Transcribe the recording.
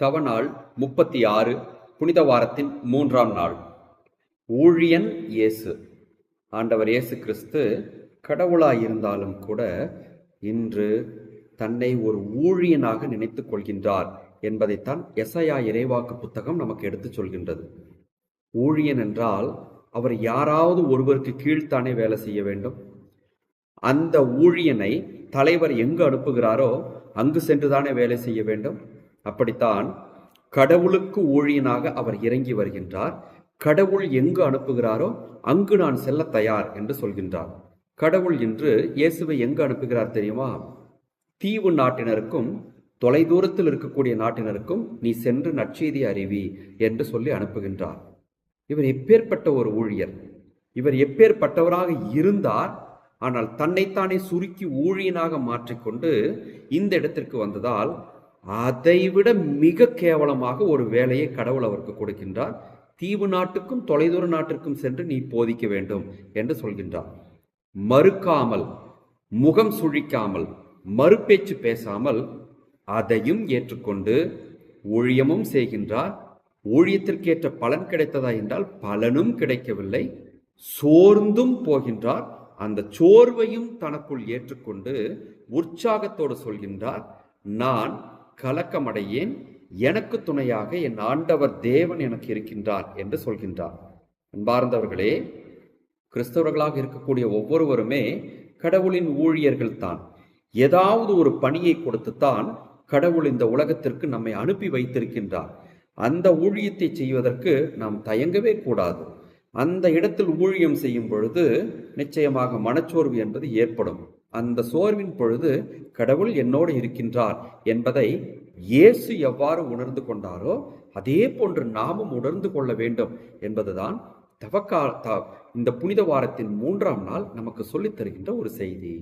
தவநாள் முப்பத்தி ஆறு புனித வாரத்தின் மூன்றாம் நாள். ஊழியன் இயேசு. ஆண்டவர் இயேசு கிறிஸ்து கடவுளாயிருந்தாலும் கூட இன்று தன்னை ஒரு ஊழியனாக நினைத்துக் கொள்கின்றார் என்பதைத்தான் எசையா இறைவாக்கு புத்தகம் நமக்கு எடுத்துச் சொல்கின்றது. ஊழியன் என்றால் அவர் யாராவது ஒருவருக்கு கீழ்த்தானே வேலை செய்ய வேண்டும். அந்த ஊழியனை தலைவர் எங்கு அனுப்புகிறாரோ அங்கு சென்றுதானே வேலை செய்ய வேண்டும். அப்படித்தான் கடவுளுக்கு ஊழியனாக அவர் இறங்கி வருகின்றார். கடவுள் எங்கு அனுப்புகிறாரோ அங்கு நான் செல்ல தயார் என்று சொல்கின்றார். கடவுள் இன்று இயேசுவை எங்கு அனுப்புகிறார் தெரியுமா? தீவு நாட்டினருக்கும் தொலைதூரத்தில் இருக்கக்கூடிய நாட்டினருக்கும் நீ சென்று நற்செய்தி அறிவி என்று சொல்லி அனுப்புகின்றார். இவர் எப்பேற்பட்ட ஒரு ஊழியர்? இவர் எப்பேற்பட்டவராக இருந்தார்? ஆனால் தன்னைத்தானே சுருக்கி ஊழியனாக மாற்றிக்கொண்டு இந்த இடத்திற்கு வந்ததால் அதைவிட மிக கேவலமாக ஒரு வேலையை கடவுள் அவருக்கு கொடுக்கின்றார். தீவு நாட்டுக்கும் தொலைதூர நாட்டிற்கும் சென்று நீ போதிக்க வேண்டும் என்று சொல்கின்றார். மறுக்காமல் முகம் சுழிக்காமல் மறுபேச்சு பேசாமல் அதையும் ஏற்றுக்கொண்டு ஊழியமும் செய்கின்றார். ஊழியத்திற்கேற்ற பலன் கிடைத்ததா என்றால் பலனும் கிடைக்கவில்லை. சோர்ந்தும் போகின்றார். அந்த சோர்வையும் தனக்குள் ஏற்றுக்கொண்டு உற்சாகத்தோடு சொல்கின்றார் நான் கலக்கமடையேன் எனக்கு துணையாக என் ஆண்டவர் தேவன் எனக்கு இருக்கின்றார் என்று சொல்கின்றார். அன்பார்ந்தவர்களே கிறிஸ்தவர்களாக இருக்கக்கூடிய ஒவ்வொருவருமே கடவுளின் ஊழியர்கள் தான் ஏதாவது ஒரு பணியை கொடுத்துத்தான் கடவுள் இந்த உலகத்திற்கு நம்மை அனுப்பி வைத்திருக்கின்றார். அந்த ஊழியத்தை செய்வதற்கு நாம் தயங்கவே கூடாது. அந்த இடத்தில் ஊழியம் செய்யும் பொழுது நிச்சயமாக மனச்சோர்வு என்பது ஏற்படும். அந்த சோர்வின் பொழுது கடவுள் என்னோடு இருக்கின்றார் என்பதை இயேசு எவ்வாறு உணர்ந்து கொண்டாரோ அதே போன்று நாமும் உணர்ந்து கொள்ள வேண்டும் என்பதுதான் தவக்கா இந்த புனித வாரத்தின் மூன்றாம் நாள் நமக்கு சொல்லித் தருகின்ற ஒரு செய்தி.